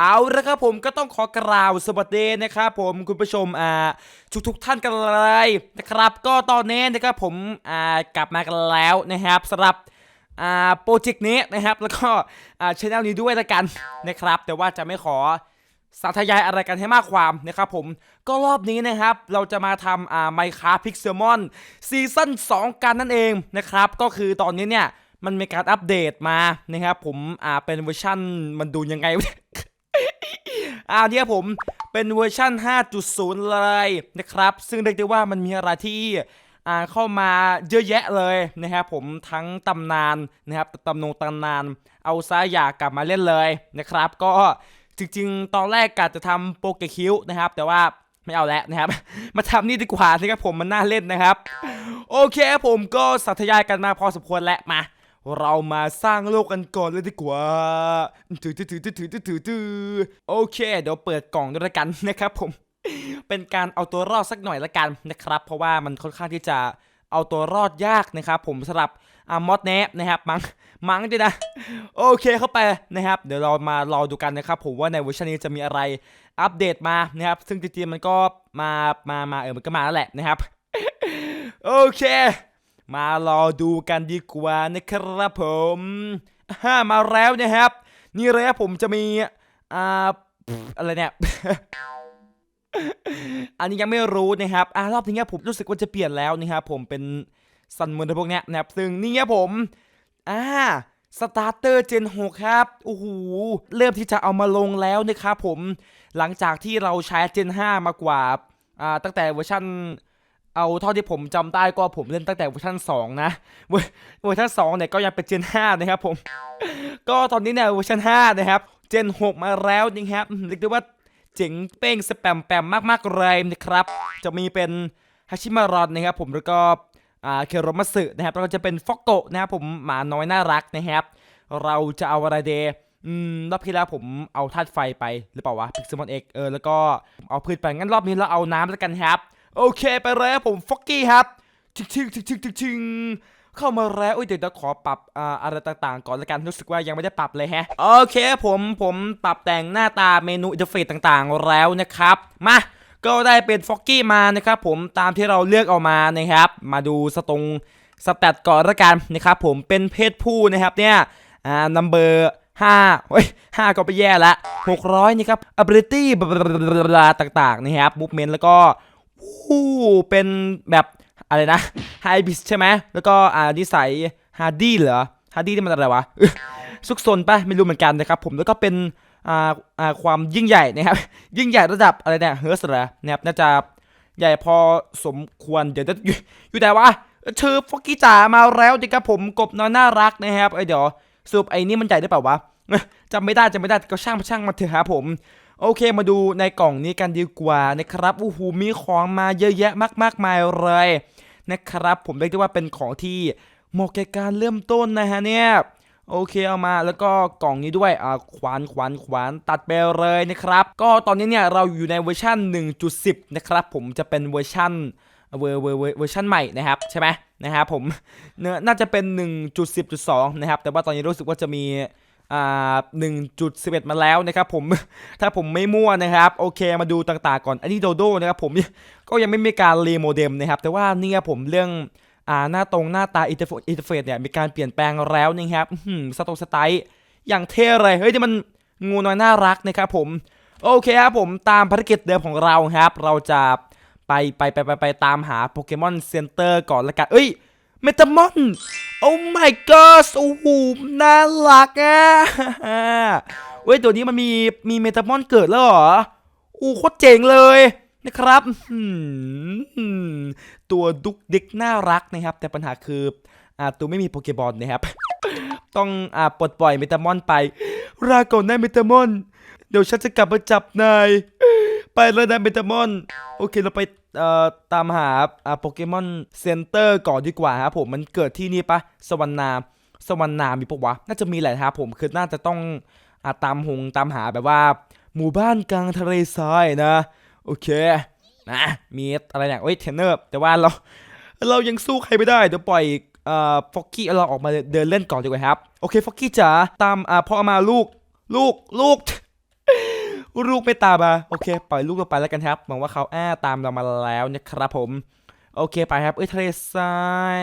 เอาละครับผมก็ต้องขอกล่าวสวัสดีนะครับผมคุณผู้ชมอ่าทุกทุกท่านกันเลยนะครับ ก็ตอนนี้นะครับผมอ่ากลับมากันแล้วนะครับสำหรับอ่าโปรเจกต์นี้นะครับ แล้วก็อ่าชแนลนี้ด้วยละกันนะครับ แต่ว่าจะไม่ขอสาธยายอะไรกันให้มากความนะครับผมก็รอบนี้นะครับ เราจะมาทำอ่าไมค้าพิกเซมอนซีซั่น2 กันนั่นเองนะครับ ก็คือตอนนี้เนี่ยมันมีการอัปเดตมานะครับผมอ่าเป็นเวอร์ชั่นมันดูยังไง อ่าเนี่ยผมเป็นเวอร์ชั่น 5.0 เลยนะครับ ซึ่งเรียกได้ว่ามันมีอะไรที่อ่าเข้ามาเยอะแยะเลยนะครับผมทั้งตำนานนะครับตำนงตำนาน เอาซะอยากกลับมาเล่นเลยนะครับ ก็จริงๆ ตอนแรกกะจะทำโปเกคิวนะครับ แต่ว่าไม่เอาแล้วนะครับ มาทำนี่ดีกว่านะครับผมมันน่าเล่นนะครับ โอเคผมก็สัทยายกันมาพอสมควรแล้วมา เรามาสร้างโลกกันก่อนเลยดีกว่าถือถือถือถือถือถือถือโอเค เดี๋ยวเปิดกล่องด้วยกันนะครับผม เป็นการเอาตัวรอดสักหน่อยละกันนะครับ เพราะว่ามันค่อนข้างที่จะเอาตัวรอดยากนะครับผมสำหรับอามอสแนบนะครับมังมังด้นะ โอเคเข้าไปนะครับ เดี๋ยวเรามารอดูกันนะครับผมว่าในเวอร์ชันนี้จะมีอะไรอัปเดตมานะครับ ซึ่งจริงๆมันก็มามามาเออมันก็มาแล้วแหละนะครับ โอเค มารอดูกันดีกว่านะครับผมฮ่ามาแล้วนะครับ นี่เลยครับผมจะมีอ่าอะไรเนี่ยอันนี้ยังไม่รู้นะครับอ่ารอบนี้ผมรู้สึกว่าจะเปลี่ยนแล้วนะครับผมเป็นซันมอร์พวกเนี้ยนะครับซึ่งนี่ครับผมอ่าสตาร์เตอร์เจน6ครับ โอ้โห เริ่มที่จะเอามาลงแล้วนะครับผม หลังจากที่เราใช้เจน 5 มากว่า อ่า ตั้งแต่เวอร์ชัน เอาเท่าที่ผมจำได้ก็ผมเล่นตั้งแต่เวอร์ชัน2 นะเวอร์เวอร์ชัน2เนี่ยก็ยังเป็นเจน 5 นะครับผม ก็ตอนนี้เนี่ยเวอร์ชัน5 นะครับ เจน 6 มาแล้วนะครับเรียกได้ว่าเจ๋งเป้งสแปมแปมมากๆเลยนะครับ จะมีเป็นฮาชิมารอนนะครับผมแล้วก็อ่าเคโรมัสึนะครับแล้วก็จะเป็นฟอกโกะนะครับผมหมาน้อยน่ารักนะครับ เราจะเอาอะไรเดย์อืมรอบที่แล้วผมเอาธาตุไฟไปหรือเปล่าวะพิกซมอนเอ็กเออแล้วก็เอาพืชไปงั้นรอบนี้เราเอาน้ำแล้วกันครับ โอเคไปเลยครับผมฟอกกี้ครับชิงชิงชิงชิงชิงชิงเข้ามาแล้วอุ้ยเดี๋ยวจะขอปรับอ่าอะไรต่างๆ ก่อนละกันรู้สึกว่ายังไม่ได้ปรับเลยแฮะโอเคผมผมปรับแต่งหน้าตาเมนูอินเทอร์เฟซต่างๆแล้วนะครับ มาก็ได้เป็นฟอกกี้มานะครับผมตามที่เราเลือกเอามานะครับ มาดูสตรงสแตทก่อนละกันนะครับผมเป็นเพศผู้นะครับเนี่ยอ่านัมเบอร์ห้าเฮ้ยห้าก็ไปแย่ละ600นี่ครับ ability บลาต่างๆนะครับ movement แล้วก็ อู้เป็นแบบอะไรนะ high beast ใช่ไหมแล้วก็อ่านิสัย hardy เหรอ hardy ที่มันอะไรวะซุกซนปะไม่รู้เหมือนกันนะครับผมแล้วก็เป็นอ่าอ่าความยิ่งใหญ่นะครับยิ่งใหญ่ระดับอะไรเนี่ยเฮิร์สเหรอนะครับน่าจะใหญ่พอสมควรเดี๋ยวจะอยู่แต่ว่าเธอฟอกกี้จ๋ามาแล้วดิครับผมกบน้อยน่ารักนะครับเอ้ยเดี๋ยวสรุปไอ้นี่มันใหญ่ได้เปล่าวะจำไม่ได้จำไม่ได้ก็ช่างมาช่างมาเถอะครับผม โอเคมาดูในกล่องนี้กันดีกว่านะครับอู้หูมีของมาเยอะแยะมากๆมายเลยนะครับ ผมเรียกได้ว่าเป็นของที่เหมาะแก่การเริ่มต้นนะฮะเนี่ยโอเคเอามาแล้วก็กล่องนี้ด้วยอ่าขวานขวานขวานตัดไปเลยนะครับ ก็ตอนนี้เนี่ยเราอยู่ในเวอร์ชัน1.10 นะครับ ผมจะเป็นเวอร์ชันเวอร์เวอร์เวอร์เวอร์ชันใหม่นะครับใช่ไหมนะครับผมเนื้อน่าจะเป็น 1.10.2 นะครับ แต่ว่าตอนนี้รู้สึกว่าจะมี อ่า1.11 มาแล้วนะครับผมถ้าผมไม่มั่วนะครับโอเคมาดูต่างๆก่อนอันนี้โดโดนะครับผมก็ยังไม่มีการรีโมเดมนะครับแต่ว่าเนี่ยผมเรื่องอ่าหน้าตรงหน้าตาอินเทอร์เฟซเนี่ยมีการเปลี่ยนแปลงแล้วนะครับอื้อหือสตงสไตล์อย่างเท่เลยเฮ้ยที่มันงูน้อยน่ารักนะครับผมโอเคครับผมตามภารกิจเดิมของเราครับ เราจะไปไปไปไปไปตามหาโปเกมอนเซ็นเตอร์ก่อนละกันเอ้ย เมตามอนโอ้ my god โอ้โหน่ารักอะเว้ย ตัวนี้มันมีมีเมตามอนเกิดแล้วเหรออู้โคตรเจ๋งเลยนะครับตัวดุกดิกน่ารักนะครับ แต่ปัญหาคืออ่าตัวไม่มีโปเกบอลนะครับ ต้องอ่าปลดปล่อยเมตามอนไปลาก่อนนะเมตามอน เดี๋ยวฉันจะกลับมาจับนาย ไปแล้วนะเมตามอนโอเคเราไปเอ่อตามหาอ่าโปเกมอนเซ็นเตอร์ก่อนดีกว่าครับผมมันเกิดที่นี่ปะสวรรณาสวรรณามีปะวะน่าจะมีแหละครับผมคือน่าจะต้องอ่าตามหงตามหาแบบว่า หมู่บ้านกลางทะเลทรายนะโอเคนะมีอะไรเนี่ยเอ้ยเทนเนอร์แต่ว่าเราเรายังสู้ใครไม่ได้เดี๋ยวปล่อยเอ่อฟอกกี้เราออกมาเดินเล่นก่อนดีกว่าครับโอเคฟ็อกกี้จ๋าตามอ่าพ่อมาลูกลูกลูก ลูกไม่ตามมาโอเค ปล่อยลูกเราไปแล้วกันครับหวังว่าเขาอ้าตามเรามาแล้วนะครับผม โอเคไปครับ เอ้ยทะเลทราย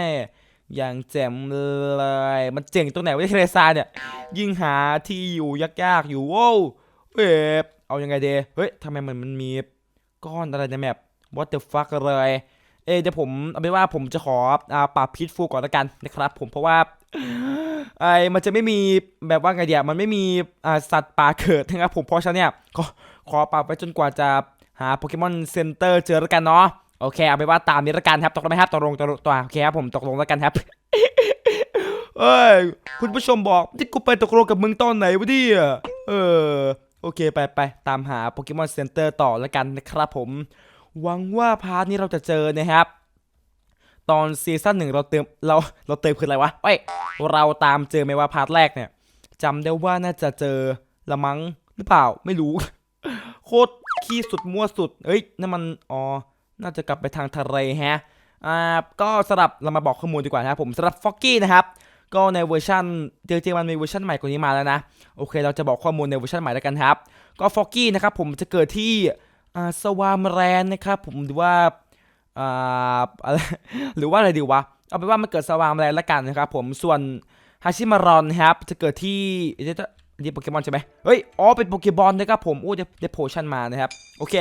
อย่างแจ่มเลย มันเจ๋งตรงไหนวะทะเลทรายเนี่ย ยิ่งหาที่อยู่ยากๆอยู่โว้วเอ๊ะเอายังไงเดเฮ้ยทำไมมันมันมีก้อนอะไรในแมป what the fuck เลย เอ้เดี๋ยวผมเอาเป็นว่าผมจะขออ่าพิษฟูก่อนละกันนะครับ ผมเพราะว่า ไอ้มันจะไม่มีแบบว่าไงเดียมันไม่มีสัตว์ป่าเกิดนะครับผมเพราะฉะนั้นเนี่ยขอขอปรับไว้จนกว่าจะหาโปเกมอนเซ็นเตอร์เจอแล้วกันเนาะโอเคเอาไปนว่าตามนี้ละกันครับตกลงไหมครับตกลงตกลงตัวโอเคครับผมตกลงแล้วกันครับเอ้ยคุณผู้ชมบอกที่กูไปตกลงกับมึงตอนไหนวะเนี่ยเออโอเคไปไปตามหาโปเกมอนเซ็นเตอร์ต่อแล้วกันนะครับผมหวังว่าพาร์ทนี้เราจะเจอนะครับ ตอนซีซั่นหนึ่งเราเติมเราเราเติมคืออะไรวะเอ้ยเราตามเจอไหมว่าพาร์ทแรกเนี่ยจำได้ว่าน่าจะเจอละมังหรือเปล่าไม่รู้ โคตรขี้สุดมั่วสุด เอ้ยนั่นมันอ๋อน่าจะกลับไปทางทะเลฮะอ่าก็สำหรับเรามาบอกข้อมูลดีกว่านะครับผมสำหรับฟ็อกกี้นะครับก็ในเวอร์ชันจริงๆมันมีเวอร์ชันใหม่กว่านี้มาแล้วนะโอเค เราจะบอกข้อมูลในเวอร์ชันใหม่แล้วกันครับ ก็ฟ็อกกี้นะครับผมจะเกิดที่อ่าสวามแรนนะครับผมหรือว่า อ่าหรือว่าอะไรดีวะ เอาเป็นว่ามันเกิดสวามแรนแล้วกันนะครับผมส่วนฮาชิมารอนครับจะเกิดที่เดี๋ยวจะนี่โปเกมอนใช่ไหมเฮ้ย อ๋อ เป็นโปเกบอลนะครับผม โอ้ได้ได้โพชั่นมานะครับ โอเค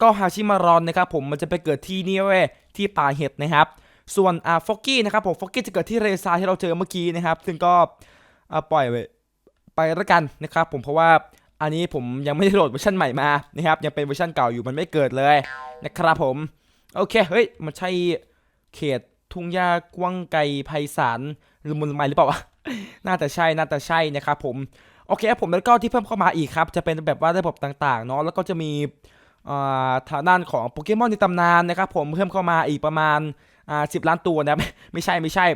ก็ฮาชิมารอนนะครับผม มันจะไปเกิดที่นี่เว้ย ที่ป่าเห็ดนะครับ ส่วนอ่าฟอกกี้นะครับผม ฟอกกี้จะเกิดที่เรซาที่เราเจอเมื่อกี้นะครับ ซึ่งก็อ่าปล่อยไปไปล้วกันนะครับผม เพราะว่า อันนี้ผมยังไม่ได้โหลดเวอร์ชันใหม่มานะครับยังเป็นเวอร์ชันเก่าอยู่มันไม่เกิดเลยนะครับผมโอเคเฮ้ยมันใช่เขตทุ่งหญ้ากว้างไกลไพศาลหรือมุนไมหรือเปล่าวะน่าจะใช่น่าจะใช่นะครับผมโอเคผมแล้วก็ที่เพิ่มเข้ามาอีกครับ จะเป็นแบบว่าระบบต่างๆเนาะแล้วก็จะมีอ่าทางด้านของโปเกมอนในตำนานนะครับผมเพิ่มเข้ามาอีกประมาณอ่าสิบล้านตัวนะไม่ใช่ไม่ใช่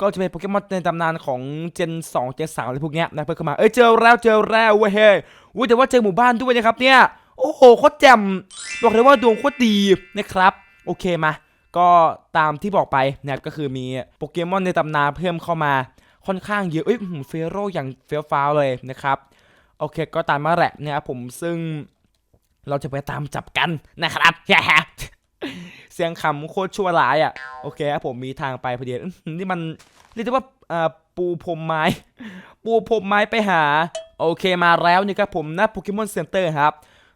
ก็จะเป็นโปเกมอนในตำนานของเจน 2 เจน3อะไรพวกเนี้ยนะเพิ่มเข้ามา เอ้ยเจอแล้วเจอแล้วเว้ยเฮ้ยอุ้ยแต่ว่าเจอหมู่บ้านด้วยนะครับเนี่ย โอ้โหโคตรแจ่มบอกเลยว่าดวงโคตรดีนะครับ โอเคมา ก็ตามที่บอกไปนะครับก็คือมีโปเกมอนในตำนานเพิ่มเข้ามาค่อนข้างเยอะเอ้ยเฟโรอย่างเฟี้ยวฟ้าวเลยนะครับ โอเคก็ตามมาแหละนะครับผมซึ่งเราจะไปตามจับกันนะครับ เสียงขำโคตรชั่วร้ายอะโอเคครับผมมีทางไปพอดีนี่มันเรียกได้ว่าปูพรมไม้ ปูพรมไม้ไปหา โอเคมาแล้วนี่ครับผมน้าโปเกมอนเซ็นเตอร์ครับ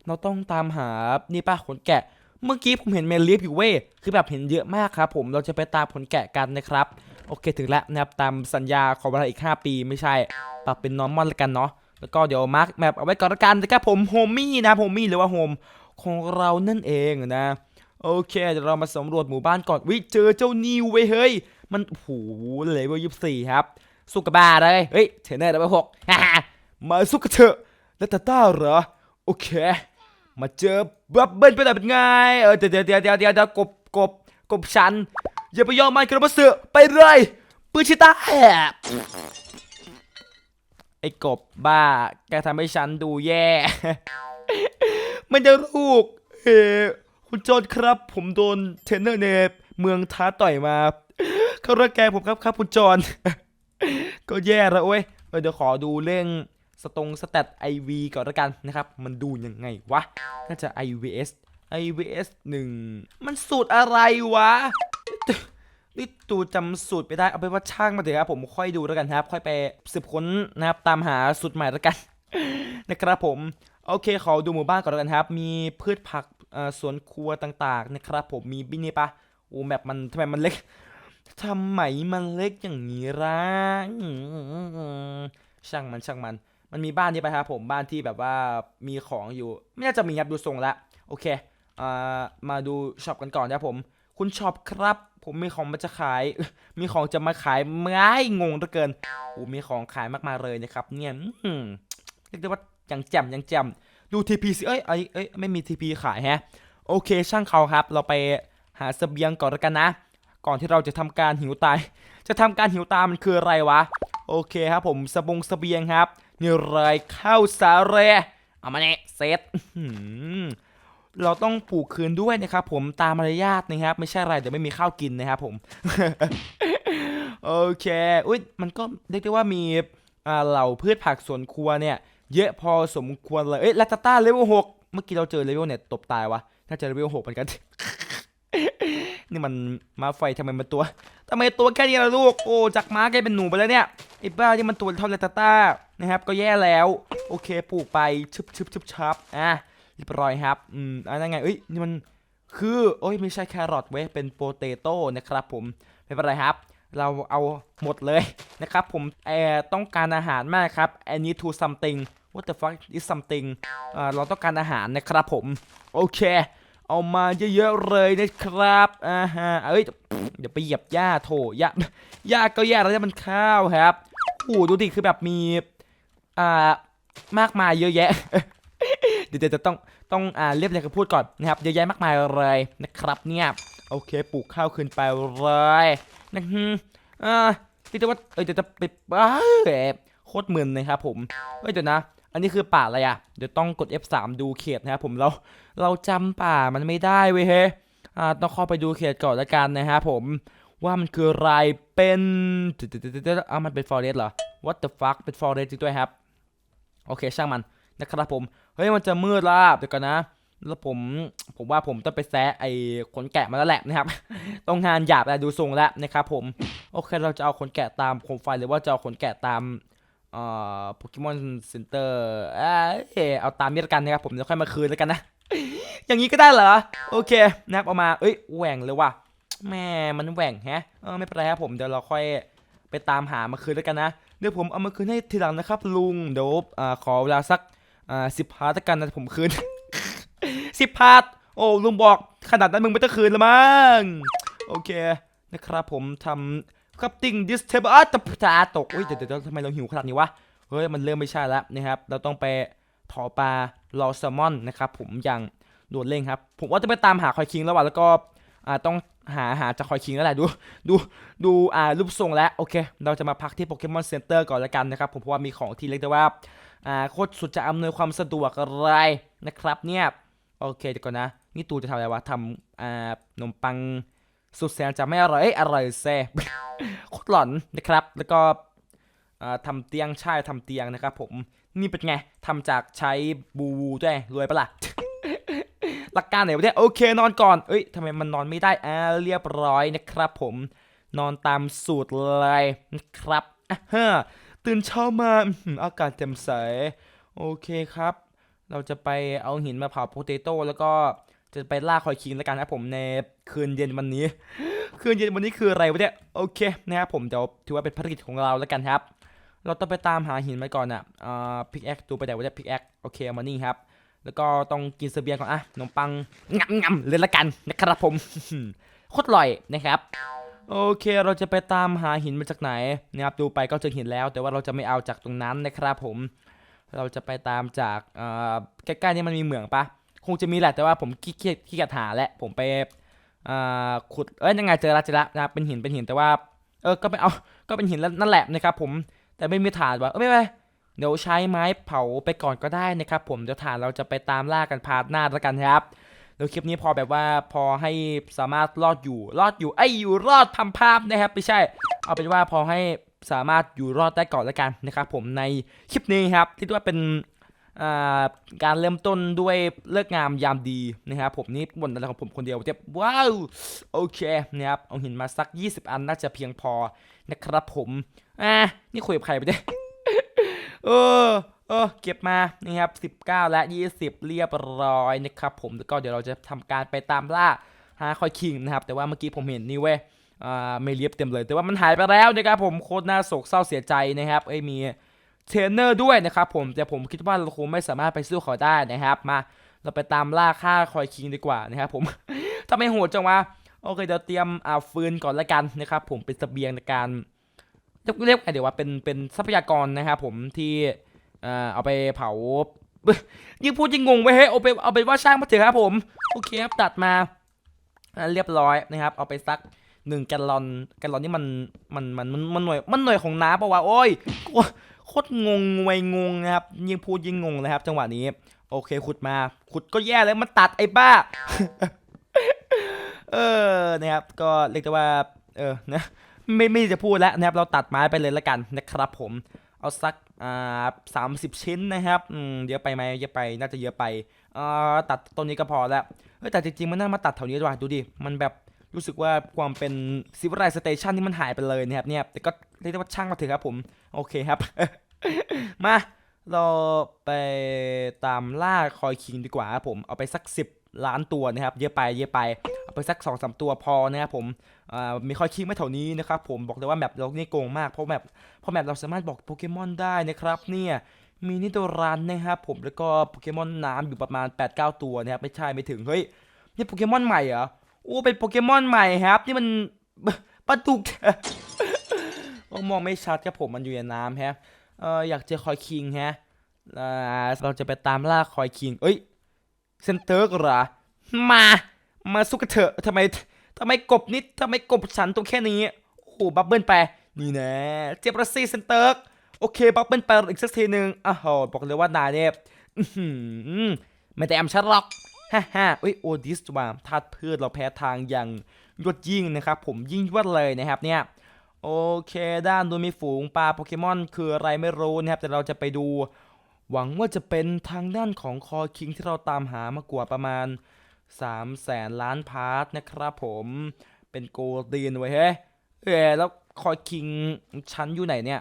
เราต้องตามหานี่ป้าขนแกะ เมื่อกี้ผมเห็นเมลีฟอยู่เว้ยคือแบบเห็นเยอะมากครับผมเราจะไปตามขนแกะกันนะครับ โอเคถึงแล้วนะครับตามสัญญาขอเวลาอีก 5 ปีไม่ใช่ปรับเป็นนอร์มอนแล้วกันเนาะแล้วก็เดี๋ยวมาร์กแมปเอาไว้ก่อนละกันนะครับผมโฮมี่นะโฮมี่หรือว่าโฮมของเรานั่นเองนะ โอเคเดี๋ยวเรามาสำรวจหมู่บ้านก่อนวิเจอเจ้านิวเว้ยเฮ้ย มันโอ้โหเลเวลยี่สี่ครับสู้กับบ้าเลย เฮ้ยเทรนเนอร์เลเวลหกมาสู้กันเถอะแล้วตาต้าเหรอ โอเค มาเจอบับเบิ้ลไปไหนเป็นไง เออเดี๋ยวเดี๋ยวเดี๋ยวเดี๋ยวเดี๋ยวเดี๋ยวกบกบกบฉัน อย่าไปยอมมันกระเสือไปเลยปืนชิตาแอบไอ้กบบ้า แกทำให้ฉันดูแย่ มันจะลูกเฮ้ คุณโจนครับ ผมโดนเทรนเนอร์ในเมืองท้าต่อยมาเขารังแกผมครับครับคุณจอนก็แย่แล้วเว้ยเดี๋ยวขอดูเรื่องสตงสแตท IV ก่อนละกันนะครับ มันดูยังไงวะ น่าจะ IVS IVS 1 มันสูตรอะไรวะนี่ตูจำสูตรไปได้เอาไปว่าช่างมาเถอะครับผมค่อยดูแล้วกันครับ ค่อยไปสืบค้นนะครับตามหาสูตรใหม่แล้วกัน นะครับผม โอเคขอดูหมู่บ้านก่อนแล้วกันครับ มีพืชผัก สวนครัวต่างๆนะครับผมมีบินี่ปะโอ้แมปมันทำไมมันเล็กทำไมมันเล็กอย่างนี้ล่ะช่างมันช่างมัน มันมีบ้านนี้ไปครับผมบ้านที่แบบว่ามีของอยู่ ไม่น่าจะมีครับดูทรงละโอเคอ่ามาดูช็อปกันก่อนนะครับผม คุณช็อปครับ ผมมีของมาจะขาย มีของจะมาขายไม่งงเหลือเกินโอ้มีของขายมากมายเลยนะครับ เนี่ยเรียกได้ว่ายังแจ่มยังแจ่ม ดู TP สิเอ้ยเอ้ยเอ้ยไม่มี TP ขายแฮะ โอเคช่างเขาครับ เราไปหาเสบียงก่อนล้วกันนะ ก่อนที่เราจะทำการหิวตาย จะทำการหิวตายมันคืออะไรวะ โอเคครับผมสบงเสบียงครับนี่เลยข้าวสาเรเอามาเนี่ยเซตเราต้องปลูกคืนด้วยนะครับผมตามมารยาทนะครับ ไม่ใช่อะไรเดี๋ยวไม่มีข้าวกินนะครับผม โอเค อุ้ยมันก็เรียกได้ว่ามีเหล่าพืชผักสวนครัวเนี่ย เยอะพอสมควรเลย เอ้ยลาตาต้าเลเวลหกเมื่อกี้เราเจอเลเวลเนี่ยตบตายวะ น่าจะเลเวลหกเหมือนกัน นี่มันมาไฟทำไมมันตัวทำไมตัวแค่นี้ล่ะลูก โอ้จากม้ากลายเป็นหนูไปแล้วเนี่ยไอ้บ้าที่มันตัวเท่าลาตาต้านะครับ ก็แย่แล้ว โอเคปลูกไปชึบชึบชึบชับอะเรียบร้อยครับ อืมอันนั้นไง เอ้ยนี่มันคือโอ้ยไม่ใช่แครอทเว้ยเป็นโปเตโต้นะครับผมไม่เป็นไรครับ เราเอาหมดเลยนะครับผมแอต้องการอาหารมากครับ I need to something what the fuck is something อ่าเราต้องการอาหารนะครับผม โอเค เอามาเยอะๆเลยนะครับอ่าฮะเอ้ยเดี๋ยวไปเหยียบหญ้าโถหญ้าหญ้าก็แย่แล้วเนี่ยมันข้าวครับโอ้ดูดิคือแบบมีอ่ามากมายเยอะแยะเดี๋ยวจะต้องต้องอ่าเรียบเรียงกันพูดก่อนนะครับเยอะแยะมากมายเลยนะครับเนี่ยโอเคปลูกข้าวขึ้นไปเลยนะฮึอ่าที่จะว่าเอ้ยเดี๋ยวจะไปอ้าวแหโคตรมึนเลยครับผมเอ้ยเดี๋ยวนะ อันนี้คือป่าอะไรอะเดี๋ยวต้องกด F3 ดูเขตนะครับผมเราเราจำป่ามันไม่ได้เว้ยเฮ้อ่าต้องเข้าไปดูเขตก่อนละกันนะครับผมว่ามันคืออะไรเป็นอ้าวมันเป็น forest เหรอ what the fuck เป็น forest จริงด้วยครับ โอเคช่างมันนะครับผม เฮ้ยมันจะมืดและเดี๋ยวก่อนนะ แล้วผมผมว่าผมต้องไปแซะไอ้ขนแกะมาแล้วแหละนะครับ ต้องงานหยาบแล้วดูทรงแล้วนะครับผม โอเคเราจะเอาขนแกะตามโคมไฟหรือว่าจะเอาขนแกะตาม เอ่อโปเกมอนเซ็นเตอร์เอยเอาตามนี้ละกันนะครับ ผมเดี๋ยวค่อยมาคืนแล้วกันนะ อย่างนี้ก็ได้เหรอ โอเคนะครับเอามา เอ้ยแหว่งเลยว่ะแม่มันแหว่งแฮะเออไม่เป็นไรครับผมเดี๋ยวเราค่อยไปตามหามาคืนแล้วกันนะ เดี๋ยวผมเอามาคืนให้ทีหลังนะครับ ลุงเดี๋ยวอ่าขอเวลาสักอ่าสิบพาร์ตแล้วกันนะผมคืนสิบพาร์ตโอ้ลุงบอกขนาดนั้นมึงไม่ต้องคืนละมั้งโอเคนะครับผมทำ ครับติ้งดิสเทเบิลอะตะตาตกเฮ้ยเดี๋ยวเดี๋ยวทำไมเราหิวขนาดนี้วะเฮ้ยมันเริ่มไม่ใช่แล้วนะครับ เราต้องไปเผาปลารอแซลมอนนะครับผมอย่างด่วนเร่งครับ ผมว่าจะไปตามหาคอยคิงแล้วว่ะแล้วก็อ่าต้องหาหาจากคอยคิงแล้วแหละดูดูดูอ่ารูปทรงแล้วโอเค เราจะมาพักที่โปเกมอนเซ็นเตอร์ก่อนละกันนะครับ ผมเพราะว่ามีของที่เรียกได้ว่าอ่าโคตรสุดจะอำนวยความสะดวกอะไรนะครับเนี่ยโอเคเดี๋ยวก่อนนะ นี่ตูจะทำอะไรวะทำอ่าขนมปัง สุดแสนจะไม่อร่อยเอ้ยอร่อยแซ่โคตรหลอนนะครับ แล้วก็อ่าทำเตียงใช่ทำเตียงนะครับผมนี่เป็นไงทำจากใช้บูวูด้วยรวยปะล่ะหลักการไหนวะเนี่ยโอเคนอนก่อนเอ้ยทำไมมันนอนไม่ได้อ่าเรียบร้อยนะครับ ผมนอนตามสูตรเลยนะครับอะฮะตื่นเช้ามาอากาศแจ่มใสโอเคครับ เราจะไปเอาหินมาเผาโปเตโต้แล้วก็ จะไปล่าคอยคิงแล้วกันนะครับผมในคืนเย็นวันนี้ คืนเย็นวันนี้คืออะไรวะเนี่ยโอเคนะครับผมเดี๋ยวถือว่าเป็นภารกิจของเราแล้วกันครับ เราต้องไปตามหาหินมาก่อนอะอ่าพิกแอคตัวไปไหนวะเนี่ยพิกแอคโอเคเอามานี่ครับ แล้วก็ต้องกินเสบียงก่อนอะขนมปังงำงำเลยละกันนะครับผมโคตรอร่อยนะครับโอเคเราจะไปตามหาหินมาจากไหนนะครับดูไปก็เจอหินแล้ว แต่ว่าเราจะไม่เอาจากตรงนั้นนะครับผม เราจะไปตามจากเอ่อใกล้ๆนี่มันมีเหมืองปะ คงจะมีแหละแต่ว่าผมขี้เกียจขี้เกียจหาและผมไปขุดเอ้ยยังไงเจอละเจอละนะครับเป็นหินเป็นหินแต่ว่าเออก็ไปเอาก็เป็นหินแล้วนั่นแหละนะครับผมแต่ไม่มีถานว่ะเออไม่เป็นเดี๋ยวใช้ไม้เผาไปก่อนก็ได้นะครับผมเดี๋ยวถานเราจะไปตามล่ากันพาร์ทหน้าแล้วกันครับเดี๋ยวคลิปนี้พอแบบว่าพอให้สามารถรอดอยู่รอดอยู่ไอ้อยู่รอดทำภาพนะครับไม่ใช่ เอาเป็นว่าพอให้สามารถอยู่รอดได้ก่อนแล้วกันนะครับผมในคลิปนี้ครับที่ว่าเป็น การเริ่มต้นด้วยเลิกงามยามดีนะครับผมนี่บนอะไรของผมคนเดียวเจ็บว้าวโอเคนะครับเอาหินมาสัก 20 อันน่าจะเพียงพอนะครับผมอะนี่คุยกับใครไปเนี่ยเออเออเก็บมานี่ครับ19 และ 20 เรียบร้อยนะครับผมแล้วก็เดี๋ยวเราจะทำการไปตามล่าหาคอยคิงนะครับแต่ว่าเมื่อกี้ผมเห็นนี่เว้ยอ่าไม่เรียบเต็มเลย แต่ว่ามันหายไปแล้วนะครับผมโคตรน่าโศกเศร้าเสียใจนะครับเอ้ยมี เทรนเนอร์ด้วยนะครับผมแต่ผมคิดว่าเราคงไม่สามารถไปสู้เขาได้นะครับมาเราไปตามล่าฆ่าคอยคิงดีกว่านะครับผมทำไมโหดจังวะโอเคเดี๋ยวเตรียมอ่าฟืนก่อนละกันนะครับผมเป็นเสบียงในการเรียกเรียกไงเดี๋ยวว่าเป็นเป็นทรัพยากรนะครับผมที่อ่าเอาไปเผายิ่งพูดยิ่งงงไปเฮ้ยเอาไปเอาเป็นว่าช่างมาเถอะครับผมโอเคครับตัดมาเรียบร้อยนะครับ เอาไปซักหนึ่งแกลลอนแกลลอนนี่มันมันมันมันมันหน่วยมันหน่วยของน้ำปะวะโอ้ย คตรงงงวยงงนะครับยิ่งพูดยิ่งงงเลยครับ จังหวะนี้ โอเคขุดมา ขุดก็แย่แล้วมันตัดไอ้บ้า เออนะครับก็เรียกได้ว่า เออนะไม่ไม่จะพูดแล้วนะครับ เราตัดไม้ไปเลยละกันนะครับ ผมเอาสักอ่าสามสิบชิ้นนะครับอืมเยอะไปไหมเยอะไปน่าจะเยอะไปอ่าตัดต้นนี้ก็พอแล้วเฮ้แต่จริงๆมันน่ามาตัดแถวนี้ด้วยดูดิมันแบบรู้สึกว่าความเป็นซิวไรสเตชันนี่มันหายไปเลยนะครับเนี่ยแต่ก็เรียกได้ว่าช่างมาเถอะครับผม โอเคครับ มา เราไปตามล่าคอยคิงดีกว่าครับผม เอาไปสัก 10 ล้านตัวนะครับ เยอะไปเยอะไป เอาไปสัก2อสตัวพอนะครับผมอ่ามีคอยคิงไม่แถวนี้นะครับผม บอกเลยว่าแมปเราเนี่ยโกงมาก เพราะแมปเพราะแมปเราสามารถบอกโปเกมอนได้นะครับ เนี่ยมีนิโดรันนะครับผม แล้วก็โปเกมอนน้ำอยู่ประมาณ 8-9 ตัวนะครับ ไม่ใช่ไม่ถึง เฮ้ย นี่โปเกมอนใหม่เหรอโอ้เป็นโปเกมอนใหม่ครับ นี่มันปลาดุกมองไม่ชัดครับผมมันอยู่ในน้ำแฮะ เอออยากเจอคอยคิงฮะเราจะไปตามล่าคอยคิง เอ้ยเซนเตอร์กเหรอ มา มาสู้กันเถอะทำไมทำไมกบนิดทำไมกบฉันตัวแค่นี้ โอ้โหบับเบิ้ลไป นี่นะเจ็บระซี่เซนเตอร์กโอเคบับเบิ้ลไปอีกสักทีหนึ่งอ้าวบอกเลยว่านายเนี่ยไม่แต่แอมชัดหรอกฮ่าฮ่าเอ้ยโอดิสว่าธาตุพืชเราแพ้ทางอย่างยอดยิ่งนะครับ ผมยิ่งยวดเลยนะครับเนี่ย โอเค ด้านดูมีฝูงปลาโปเกมอนคืออะไรไม่รู้นะครับ แต่เราจะไปดู หวังว่าจะเป็นทางด้านของคอคิงที่เราตามหามากว่าประมาณ3แสนล้านพาร์ทนะครับผมเป็นโกลดีนไว้เฮ้ยเอ้ยแล้วคอยคิงฉันอยู่ไหนเนี่ย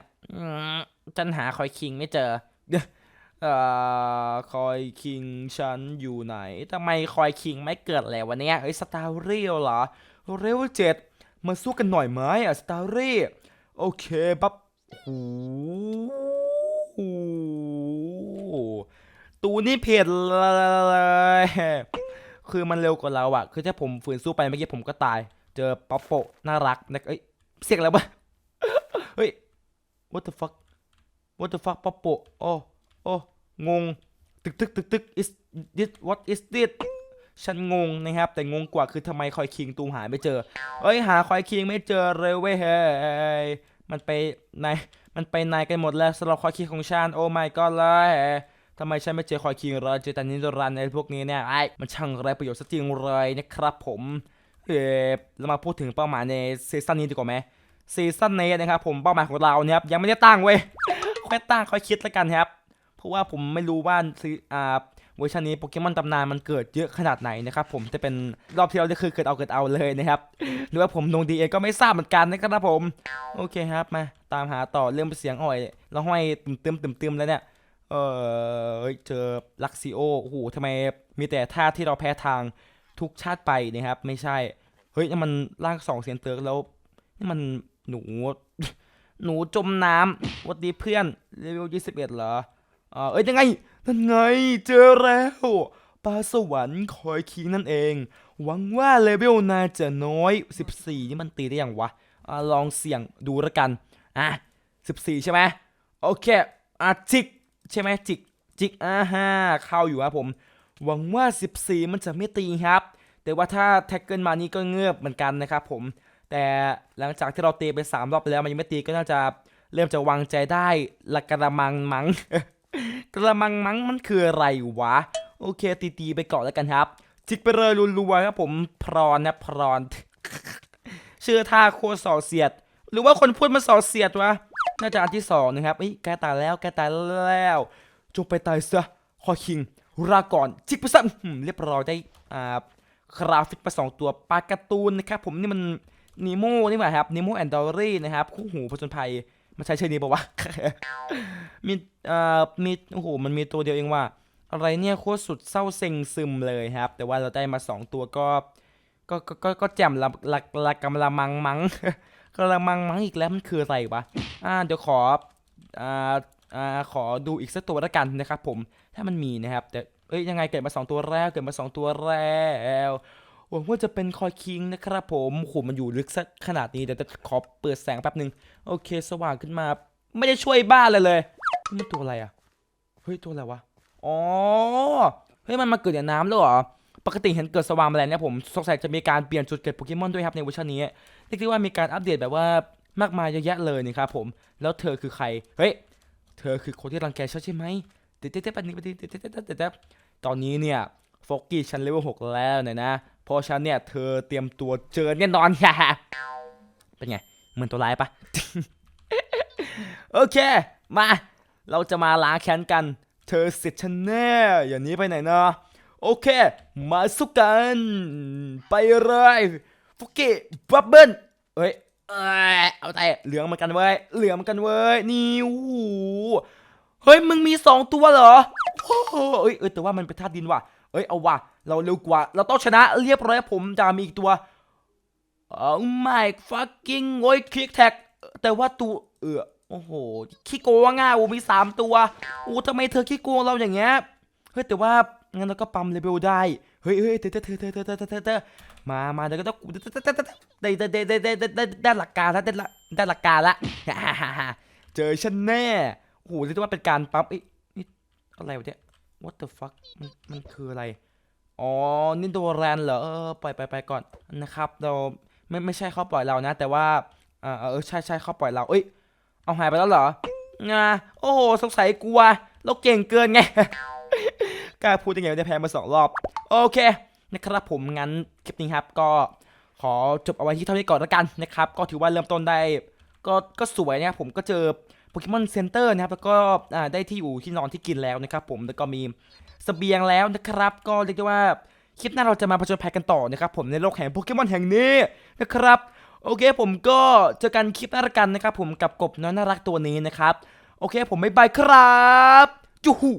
ฉันหาคอยคิงไม่เจอเอ่อคอยคิงฉันอยู่ไหนทำไมคอยคิงไม่เกิดแล้ววันเนี้ยเฮ้ยสตาร์เรียลเหรอเรเวลเจ็ด มาสู้กันหน่อยไหมอะสตาร์เร่โอเคปั๊บโอ้โหตูนี่เผ็ดเลยคือมันเร็วกว่าเราอะคือถ้าผมฝืนสู้ไปเมื่อกี้ผมก็ตาย เจอป๊อปโปน่ารักนะเอ้ยเสียงอะไรวะเฮ้ย what the fuck what the fuck ป๊อปโปโอ้โอ้งง ตึกตึกตึกตึก is this what is this ฉันงงนะครับ แต่งงกว่าคือทำไมคอยคิงตูมหายไม่เจอ เอ้ยหาคอยคิงไม่เจอเลยเว้ยเฮ้ยมันไปในมันไปในกันหมดแล้วสำหรับคอยคิงของฉันโอ้ my god เลยทำไมฉันไม่เจอคอยคิงเลยเจอแต่นิรันดร์ในพวกนี้เนี่ยไอ้มันช่างไรประโยชน์สักจริงเลยนะครับผมเออเรามาพูดถึงเป้าหมายในซีซั่นนี้ดีกว่าไหมซีซั่นนี้นะครับผมเป้าหมายของเราเนี่ยครับยังไม่ได้ตั้งเว้ยค่อยตั้งค่อยคิดแล้วกันครับ เพราะว่าผมไม่รู้ว่าซีอ่า เวอร์ชันนี้โปเกมอนตำนานมันเกิดเยอะขนาดไหนนะครับผมจะเป็นรอบที่เราได้คือเกิดเอาเกิดเอาเลยนะครับหรือว่าผมลงดีเอก็ไม่ทราบเหมือนกันนะครับผม โอเคครับมาตามหาต่อเรื่องเสียงอ่อยแล้วห้อยตึมตึมตึมตึมแล้วเนี่ยเออเฮ้ยเจอลักซิโอโอ้โหทำไมมีแต่ท่าที่เราแพ้ทางทุกชาติไปนะครับ ไม่ใช่ เฮ้ยนี่มันร่างสองเสียงเติร์กแล้วนี่มันหนูหนูจมน้ำวัดดีเพื่อนเลเวลยี่สิบเอ็ดเหรอเออเอ้ยยังไง นั่นไงเจอแล้วปลาสวรรค์คอยคิงนั่นเอง หวังว่าเลเวลน่าจะน้อย 14 นี่มันตีได้ยังวะอะลองเสี่ยงดูล้วกัน อะ 14 ใช่ไหมโอเคอะจิก ใช่ไหมจิก จิกอ่าฮะเข้าอยู่ครับผม หวังว่า 14 มันจะไม่ตีครับ แต่ว่าถ้าแท็กเกิลมานี่ก็เงือบเหมือนกันนะครับผม แต่หลังจากที่เราตีไป 3 รอบไปแล้วมันยังไม่ตีก็น่าจะเริ่มจะวางใจได้ละกระมังมัง กระมังมังมันคืออะไรวะ โอเคตีตีๆไปก่อนแล้วกันครับจิกไปเลยรัวๆครับผมพรอนนะพรอน ชื่อท่าโคสอเสียด หรือว่าคนพูดมันสอเสียดวะน่าจะอันที่สองนะครับอ้แกตายแล้วแกตายแล้วจงไปตายซะคอคิงราก่อนจิกไปซะเรียบร้อยได้อ่าคราฟิกไปสองตัวปลาการ์ตูนนะครับผมนี่มันนีโมนี่หว่าครับนีโมแอนดอรี่นะครับคู่หูผจญภัย มันใช้ชื่อนี้ปะวะ มีเอ่อมีโอ้โห มันมีตัวเดียวเองว่า อะไรเนี่ยโคตรสุดเศร้าเซ็งซึมเลยครับ แต่ว่าเราได้มา 2 ตัวก็ ก็ ก็ ก็แจ่มละละละกำละมังมังกำละมังมังอีกแล้วมันคืออะไรวะ อ่า เดี๋ยวขอ อ่า อ่า ขอดูอีกสักตัวล้วกันนะครับผม ถ้ามันมีนะครับ แต่ เอ้ย ยังไงเกิดมา 2 ตัวแล้ว เกิดมา 2 ตัวแล้ว หวังว่าจะเป็นคอยคิงนะครับผมโหมันอยู่ลึกซะขนาดนี้เดี๋ยวจะขอเปิดแสงแป๊บนึง โอเค สว่างขึ้นมา ไม่ได้ช่วยบ้านเลยเลยมันตัวอะไรอะ เฮ้ย ตัวอะไรวะ อ๋อ เฮ้ย มันมาเกิดในน้ำแล้วเหรอ ปกติเห็นเกิดสว่างมาแล้วเนี่ยผมสงสัยจะมีการเปลี่ยนจุดเกิดโปเกมอนด้วยครับในเวอร์ชันนี้ เรียกได้ว่ามีการอัปเดตแบบว่ามากมายเยอะแยะเลยนะครับผม แล้วเธอคือใคร เฮ้ย เธอคือคนที่รังแกฉันใช่ไหมเด็ดเด็ดเด็ดเด็ดเด็ดเด็ดตอนนี้เนี่ยโฟกกี้ชั้นเลเวลหกแล้วเนี่ยนะ เพราะฉันเนี่ยเธอเตรียมตัวเจอแน่นอนค่ะเป็นไงเหมือนตัวร้ายปะโอเค มา เราจะมาล้างแค้นกัน เธอเสร็จฉันแน่อย่างนี้ไปไหนนะโอเค มาสู้กัน ไปเลยฟุกิบับเบิ้ลเอ้ยเอ้ยเอาแต่เหลืองเหมือนกันเว้ยเหลืองเหมือนกันเว้ยนี่โอ้โหเฮ้ยมึงมีสองตัวเหรอโอ้เอ้ยเออแต่ว่ามันเป็นธาตุดินว่ะเอ้ยเอาว่ะ เราเร็วกว่า เราต้องชนะเรียบร้อยผมจะมีอีกตัวเออไม่ฟักกิ้งโอ้ยคลิกแท็ก แต่ว่าตัวเออโอ้โหขี้โกงง่ะโอ้มีสามตัวโอ้ทำไมเธอขี้โกงเราอย่างเงี้ยเฮ้ยแต่ว่างั้นเราก็ปั๊มเลเวลได้เฮ้ยเฮ้ยเธอเธอเธอเธอเธอเธอเธอมามาเดี๋ยวก็ต้องได้ได้ได้ได้ได้ได้ได้หลักการแล้วได้ละได้หลักการละเจอฉันแน่โอ้โหเรียกว่าเป็นการปั๊มไอ้นี่อะไรวะเนี่ย what the fuck มันมันคืออะไร อ๋อ นี่โดแรนเหรอ เออปล่อยไปไปก่อนนะครับ เราไม่ไม่ใช่เขาปล่อยเรานะ แต่ว่าเออเออใช่ใช่เขาปล่อยเรา เอ้ย เอาหายไปแล้วเหรองาโอ้โห สงสัยกลัวเราเก่งเกินไง กล้าพูดยังไงว่าจะแพ้มาสองรอบ โอเค นะครับผมงั้นคลิปนี้ครับ ก็ขอจบเอาไว้ที่เท่านี้ก่อนล้วกันนะครับ ก็ถือว่าเริ่มต้นได้ ก็ก็สวยนะครับผมก็เจอโปเกมอนเซ็นเตอร์นะครับ แล้วก็ได้ที่อยู่ที่นอนที่กินแล้วนะครับผม แล้วก็มี เสบียงแล้วนะครับ ก็เรียกได้ว่าคลิปหน้าเราจะมาผจญภัยกันต่อนะครับผมในโลกแห่งโปเกมอนแห่งนี้นะครับ โอเคผมก็เจอกันคลิปหน้าละกันนะครับผมกับกบน้อยน่ารักตัวนี้นะครับ โอเคผมบ๊ายบายครับ จุ๊หู